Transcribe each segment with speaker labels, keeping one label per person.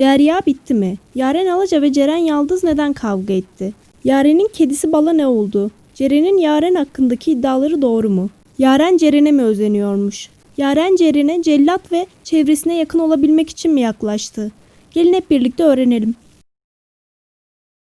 Speaker 1: Derya bitti mi? Yaren Alaca ve Ceren Yaldız neden kavga etti? Yaren'in kedisi Bala ne oldu? Ceren'in Yaren hakkındaki iddiaları doğru mu? Yaren Ceren'e mi özeniyormuş? Yaren Ceren'e cellat ve çevresine yakın olabilmek için mi yaklaştı? Gelin hep birlikte öğrenelim.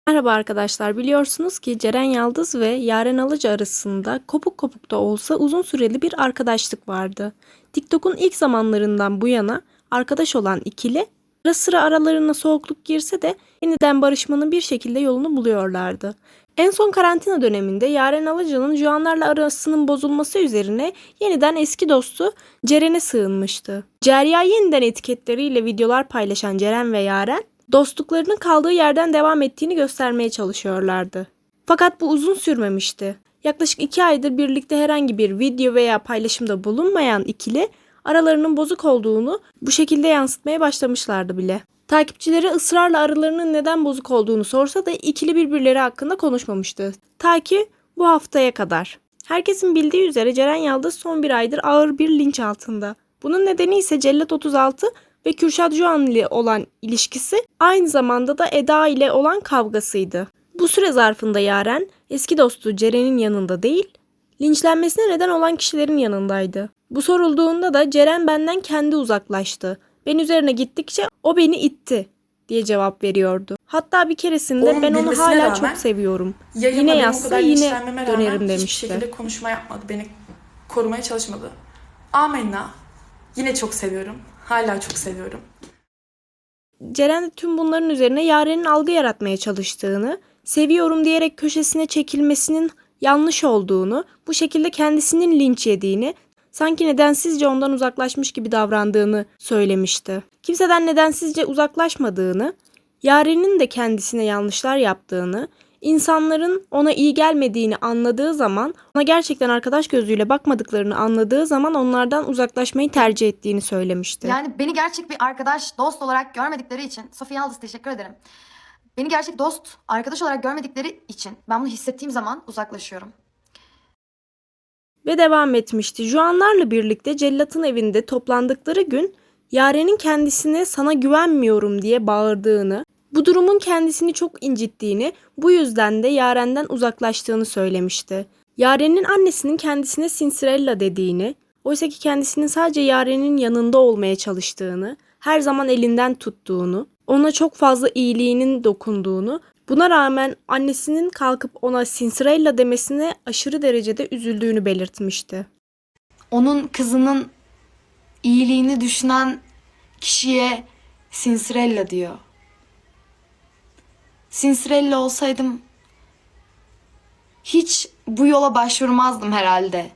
Speaker 1: Merhaba arkadaşlar. Biliyorsunuz ki Ceren Yaldız ve Yaren Alıcı arasında kopuk kopuk da olsa uzun süreli bir arkadaşlık vardı. TikTok'un ilk zamanlarından bu yana arkadaş olan ikili ara sıra aralarına soğukluk girse de yeniden barışmanın bir şekilde yolunu buluyorlardı. En son karantina döneminde Yaren Alıcı'nın Juanlarla arasının bozulması üzerine yeniden eski dostu Ceren'e sığınmıştı. Cerya yeniden etiketleriyle videolar paylaşan Ceren ve Yaren dostluklarının kaldığı yerden devam ettiğini göstermeye çalışıyorlardı. Fakat bu uzun sürmemişti. Yaklaşık iki aydır birlikte herhangi bir video veya paylaşımda bulunmayan ikili aralarının bozuk olduğunu bu şekilde yansıtmaya başlamışlardı bile. Takipçileri ısrarla aralarının neden bozuk olduğunu sorsa da ikili birbirleri hakkında konuşmamıştı. Ta ki bu haftaya kadar. Herkesin bildiği üzere Ceren Yaldız son bir aydır ağır bir linç altında. Bunun nedeni ise Cellat 36 ve Kürşat Juan ile olan ilişkisi aynı zamanda da Eda ile olan kavgasıydı. Bu süre zarfında Yaren eski dostu Ceren'in yanında değil, linçlenmesine neden olan kişilerin yanındaydı. Bu sorulduğunda da Ceren benden kendi uzaklaştı. Ben üzerine gittikçe o beni itti diye cevap veriyordu. Hatta bir keresinde
Speaker 2: Onun
Speaker 1: ben onu hala
Speaker 2: rağmen
Speaker 1: çok seviyorum. Yine yazsa yine dönerim
Speaker 2: Hiçbir
Speaker 1: demişti.
Speaker 2: şekilde konuşma yapmadı. Beni korumaya çalışmadı. Amenna. Yine çok seviyorum. Hala çok seviyorum.
Speaker 1: Ceren de tüm bunların üzerine Yaren'in algı yaratmaya çalıştığını, seviyorum diyerek köşesine çekilmesinin yanlış olduğunu, bu şekilde kendisinin linç yediğini, sanki nedensizce ondan uzaklaşmış gibi davrandığını söylemişti. Kimseden nedensizce uzaklaşmadığını, Yaren'in de kendisine yanlışlar yaptığını, insanların ona iyi gelmediğini anladığı zaman, ona gerçekten arkadaş gözüyle bakmadıklarını anladığı zaman onlardan uzaklaşmayı tercih ettiğini söylemişti.
Speaker 3: Yani beni gerçek bir arkadaş, dost olarak görmedikleri için Sofya Yaldız teşekkür ederim. Beni gerçek dost, arkadaş olarak görmedikleri için ben bunu hissettiğim zaman uzaklaşıyorum.
Speaker 1: Ve devam etmişti. Juanlarla birlikte cellatın evinde toplandıkları gün Yaren'in kendisine sana güvenmiyorum diye bağırdığını, bu durumun kendisini çok incittiğini, bu yüzden de Yaren'den uzaklaştığını söylemişti. Yaren'in annesinin kendisine Sinsirella dediğini, oysa ki kendisinin sadece Yaren'in yanında olmaya çalıştığını, her zaman elinden tuttuğunu, ona çok fazla iyiliğinin dokunduğunu, buna rağmen annesinin kalkıp ona Sinsirella demesine aşırı derecede üzüldüğünü belirtmişti.
Speaker 3: Onun kızının iyiliğini düşünen kişiye Sinsirella diyor. Sinsirella olsaydım hiç bu yola başvurmazdım herhalde.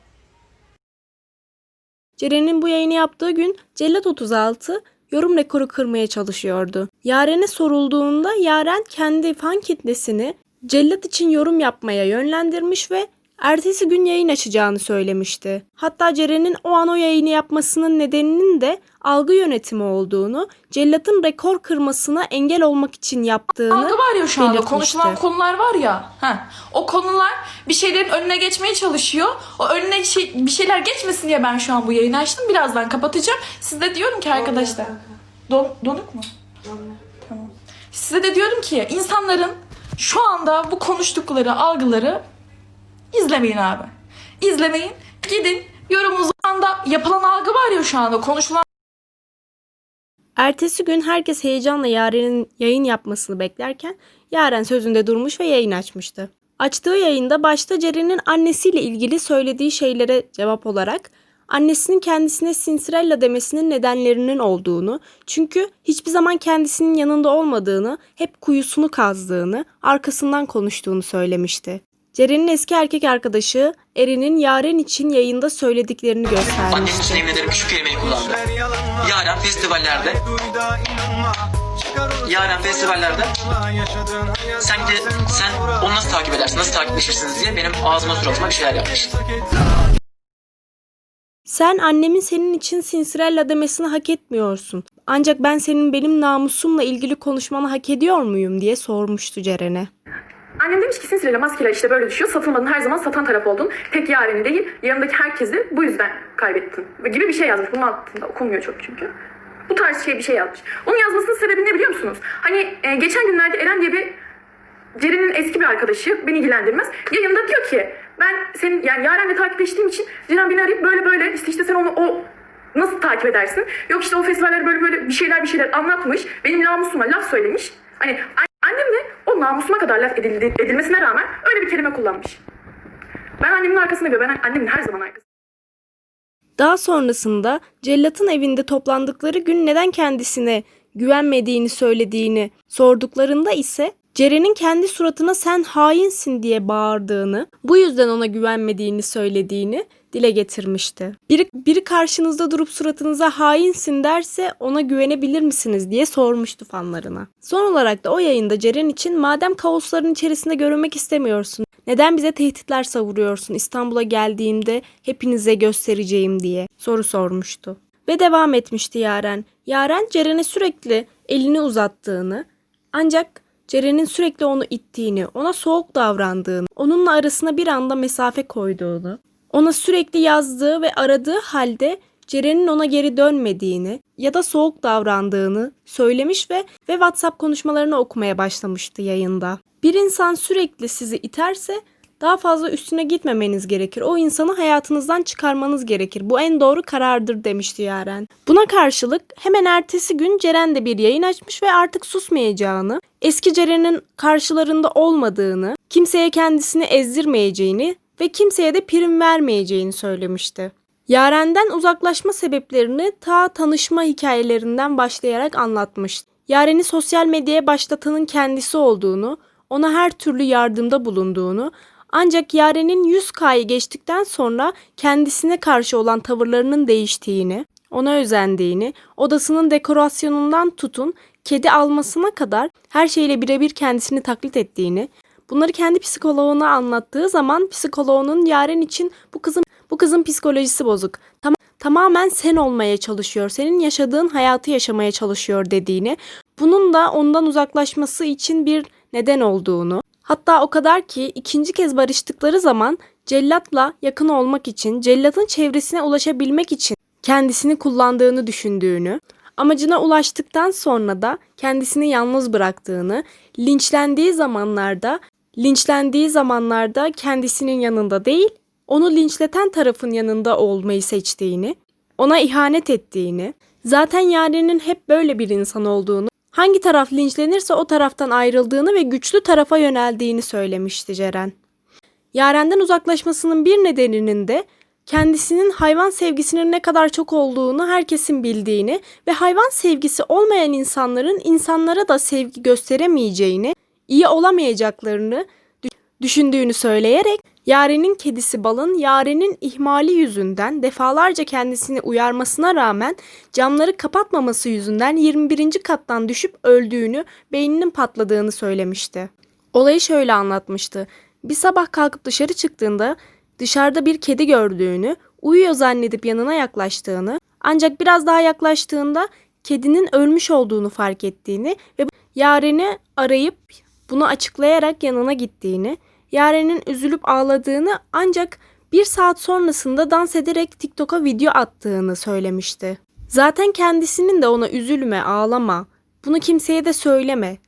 Speaker 1: Ceren'in bu yayını yaptığı gün Cellat 36 yorum rekoru kırmaya çalışıyordu. Yaren'e sorulduğunda Yaren kendi fan kitlesini Cellat için yorum yapmaya yönlendirmiş ve ertesi gün yayın açacağını söylemişti. Hatta Ceren'in o an o yayını yapmasının nedeninin de algı yönetimi olduğunu, Cellat'ın rekor kırmasına engel olmak için yaptığını
Speaker 4: Algı var ya şu anda
Speaker 1: belirtmişti.
Speaker 4: konuşulan konular var ya. Heh, o konular bir şeylerin önüne geçmeye çalışıyor. O önüne şey, bir şeyler geçmesin diye ben şu an bu yayını açtım. Birazdan kapatacağım. Size diyorum ki arkadaşlar. Don, donuk mu? Tamam. Size de diyorum ki insanların şu anda bu konuştukları algıları izlemeyin abi. İzlemeyin. Gidin yorumunuzu anda yapılan algı var ya şu anda konuşulan
Speaker 1: Ertesi gün herkes heyecanla Yaren'in yayın yapmasını beklerken Yaren sözünde durmuş ve yayın açmıştı. Açtığı yayında başta Ceren'in annesiyle ilgili söylediği şeylere cevap olarak annesinin kendisine Sinsirella demesinin nedenlerinin olduğunu, çünkü hiçbir zaman kendisinin yanında olmadığını, hep kuyusunu kazdığını, arkasından konuştuğunu söylemişti. Ceren'in eski erkek arkadaşı Eren'in Yaren için yayında söylediklerini
Speaker 5: Annem için
Speaker 1: göstermişti.
Speaker 5: yemin ederim şu kelimeyi kullandı. Yaren festivallerde Yaren festivallerde sen de sen onu nasıl takip edersin, nasıl takipleşirsiniz diye benim ağzıma suratıma bir şeyler yapmış.
Speaker 1: Sen annemin senin için Sinsirella demesini hak etmiyorsun. Ancak ben senin benim namusumla ilgili konuşmanı hak ediyor muyum diye sormuştu Ceren'e.
Speaker 6: Annem demiş ki silsileyle maskeler işte böyle düşüyor. Satılmadın her zaman satan taraf oldun. Tek yareni değil yanındaki herkesi bu yüzden kaybettin. Gibi bir şey yazmış. Bunun altında okunmuyor çok çünkü. bu tarz şey bir şey yazmış. Onun yazmasının sebebi ne biliyor musunuz? Hani e, geçen günlerde Eren diye bir Ceren'in eski bir arkadaşı beni ilgilendirmez. Yayında diyor ki ben senin yani Yaren'le takipleştiğim için Ceren beni arayıp böyle böyle işte işte sen onu o nasıl takip edersin? Yok işte o festivaller böyle böyle bir şeyler bir şeyler anlatmış. Benim namusuma laf söylemiş. Hani o namusuma kadar laf edildi, edilmesine rağmen öyle bir kelime kullanmış. Ben annemin arkasında ve ben annemin her zaman arkasında.
Speaker 1: Daha sonrasında cellatın evinde toplandıkları gün neden kendisine güvenmediğini söylediğini sorduklarında ise Ceren'in kendi suratına sen hainsin diye bağırdığını, bu yüzden ona güvenmediğini söylediğini dile getirmişti. Biri, biri karşınızda durup suratınıza hainsin derse ona güvenebilir misiniz diye sormuştu fanlarına. Son olarak da o yayında Ceren için madem kaosların içerisinde görünmek istemiyorsun, neden bize tehditler savuruyorsun İstanbul'a geldiğimde hepinize göstereceğim diye soru sormuştu. Ve devam etmişti Yaren. Yaren Ceren'e sürekli elini uzattığını ancak Ceren'in sürekli onu ittiğini, ona soğuk davrandığını, onunla arasına bir anda mesafe koyduğunu, ona sürekli yazdığı ve aradığı halde Ceren'in ona geri dönmediğini ya da soğuk davrandığını söylemiş ve ve WhatsApp konuşmalarını okumaya başlamıştı yayında. Bir insan sürekli sizi iterse daha fazla üstüne gitmemeniz gerekir. O insanı hayatınızdan çıkarmanız gerekir. Bu en doğru karardır demişti Yaren. Buna karşılık hemen ertesi gün Ceren de bir yayın açmış ve artık susmayacağını, eski Ceren'in karşılarında olmadığını, kimseye kendisini ezdirmeyeceğini ve kimseye de prim vermeyeceğini söylemişti. Yaren'den uzaklaşma sebeplerini ta tanışma hikayelerinden başlayarak anlatmıştı. Yaren'i sosyal medyaya başlatanın kendisi olduğunu, ona her türlü yardımda bulunduğunu, ancak Yaren'in 100K'yı geçtikten sonra kendisine karşı olan tavırlarının değiştiğini, ona özendiğini, odasının dekorasyonundan tutun kedi almasına kadar her şeyle birebir kendisini taklit ettiğini, bunları kendi psikoloğuna anlattığı zaman psikoloğunun Yaren için bu kızın bu kızın psikolojisi bozuk. Tam, tamamen sen olmaya çalışıyor. Senin yaşadığın hayatı yaşamaya çalışıyor dediğini, bunun da ondan uzaklaşması için bir neden olduğunu, hatta o kadar ki ikinci kez barıştıkları zaman cellatla yakın olmak için, cellatın çevresine ulaşabilmek için kendisini kullandığını düşündüğünü, amacına ulaştıktan sonra da kendisini yalnız bıraktığını, linçlendiği zamanlarda, linçlendiği zamanlarda kendisinin yanında değil, onu linçleten tarafın yanında olmayı seçtiğini, ona ihanet ettiğini, zaten Yaren'in hep böyle bir insan olduğunu, hangi taraf linçlenirse o taraftan ayrıldığını ve güçlü tarafa yöneldiğini söylemişti Ceren. Yaren'den uzaklaşmasının bir nedeninin de kendisinin hayvan sevgisinin ne kadar çok olduğunu herkesin bildiğini ve hayvan sevgisi olmayan insanların insanlara da sevgi gösteremeyeceğini, iyi olamayacaklarını dü- düşündüğünü söyleyerek Yaren'in kedisi Bal'ın Yaren'in ihmali yüzünden defalarca kendisini uyarmasına rağmen camları kapatmaması yüzünden 21. kattan düşüp öldüğünü, beyninin patladığını söylemişti. Olayı şöyle anlatmıştı. Bir sabah kalkıp dışarı çıktığında dışarıda bir kedi gördüğünü, uyuyor zannedip yanına yaklaştığını, ancak biraz daha yaklaştığında kedinin ölmüş olduğunu fark ettiğini ve Yaren'i arayıp bunu açıklayarak yanına gittiğini, Yaren'in üzülüp ağladığını ancak bir saat sonrasında dans ederek TikTok'a video attığını söylemişti. Zaten kendisinin de ona üzülme, ağlama, bunu kimseye de söyleme,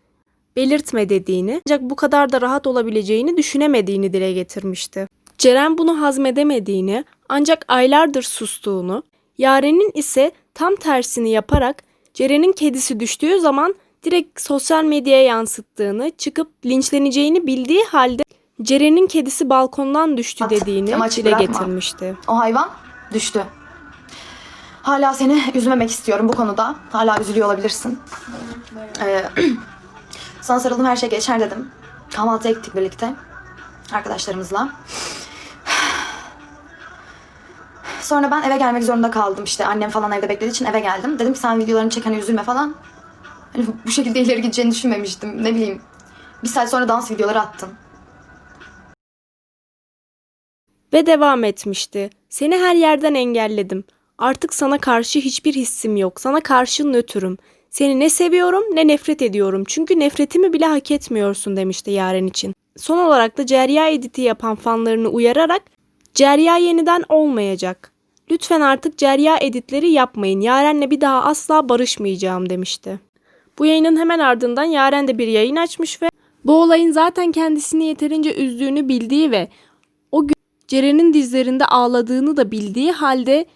Speaker 1: belirtme dediğini ancak bu kadar da rahat olabileceğini düşünemediğini dile getirmişti. Ceren bunu hazmedemediğini ancak aylardır sustuğunu, Yaren'in ise tam tersini yaparak Ceren'in kedisi düştüğü zaman direkt sosyal medyaya yansıttığını, çıkıp linçleneceğini bildiği halde Ceren'in kedisi balkondan düştü
Speaker 3: At,
Speaker 1: dediğini dile getirmişti.
Speaker 3: O hayvan düştü. Hala seni üzmemek istiyorum bu konuda. Hala üzülüyor olabilirsin. Ee, sana sarıldım her şey geçer dedim. Kahvaltı ettik birlikte. Arkadaşlarımızla. Sonra ben eve gelmek zorunda kaldım işte. Annem falan evde beklediği için eve geldim. Dedim ki sen videolarını çek hani üzülme falan. Hani bu şekilde ileri gideceğini düşünmemiştim. Ne bileyim. Bir saat sonra dans videoları attın.
Speaker 1: Ve devam etmişti. Seni her yerden engelledim. Artık sana karşı hiçbir hissim yok. Sana karşı nötrüm. Seni ne seviyorum ne nefret ediyorum. Çünkü nefretimi bile hak etmiyorsun demişti Yaren için. Son olarak da Cerya editi yapan fanlarını uyararak Cerya yeniden olmayacak. Lütfen artık cerya editleri yapmayın. Yaren'le bir daha asla barışmayacağım demişti. Bu yayının hemen ardından Yaren de bir yayın açmış ve bu olayın zaten kendisini yeterince üzdüğünü bildiği ve o gün Ceren'in dizlerinde ağladığını da bildiği halde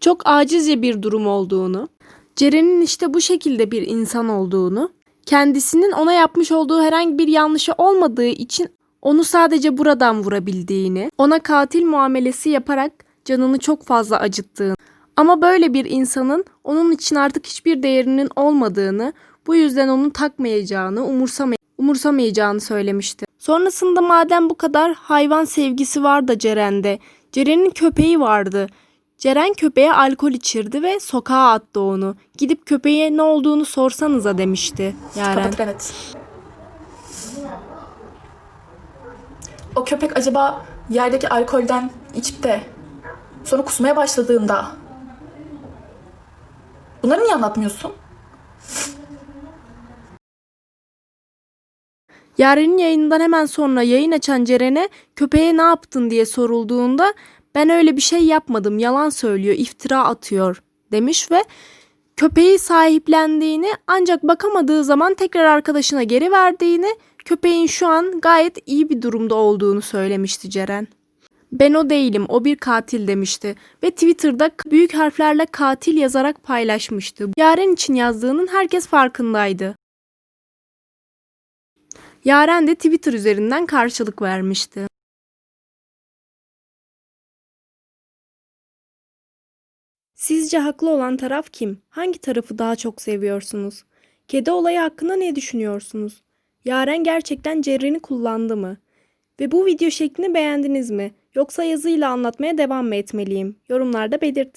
Speaker 1: çok acizce bir durum olduğunu, Ceren'in işte bu şekilde bir insan olduğunu, kendisinin ona yapmış olduğu herhangi bir yanlışı olmadığı için onu sadece buradan vurabildiğini, ona katil muamelesi yaparak canını çok fazla acıttığını ama böyle bir insanın onun için artık hiçbir değerinin olmadığını, bu yüzden onu takmayacağını, umursamay umursamayacağını söylemişti. Sonrasında madem bu kadar hayvan sevgisi var da Ceren'de, Ceren'in köpeği vardı. Ceren köpeğe alkol içirdi ve sokağa attı onu. Gidip köpeğe ne olduğunu sorsanıza demişti Yaren.
Speaker 4: Kapatır evet. O köpek acaba yerdeki alkolden içip de sonra kusmaya başladığında bunları niye anlatmıyorsun?
Speaker 1: Yaren'in yayınından hemen sonra yayın açan Ceren'e köpeğe ne yaptın diye sorulduğunda ben öyle bir şey yapmadım yalan söylüyor iftira atıyor demiş ve köpeği sahiplendiğini ancak bakamadığı zaman tekrar arkadaşına geri verdiğini köpeğin şu an gayet iyi bir durumda olduğunu söylemişti Ceren. Ben o değilim, o bir katil demişti ve Twitter'da büyük harflerle katil yazarak paylaşmıştı. Yaren için yazdığının herkes farkındaydı. Yaren de Twitter üzerinden karşılık vermişti. Sizce haklı olan taraf kim? Hangi tarafı daha çok seviyorsunuz? Kedi olayı hakkında ne düşünüyorsunuz? Yaren gerçekten Ceren'i kullandı mı? Ve bu video şeklini beğendiniz mi? Yoksa yazıyla anlatmaya devam mı etmeliyim? Yorumlarda belirtin.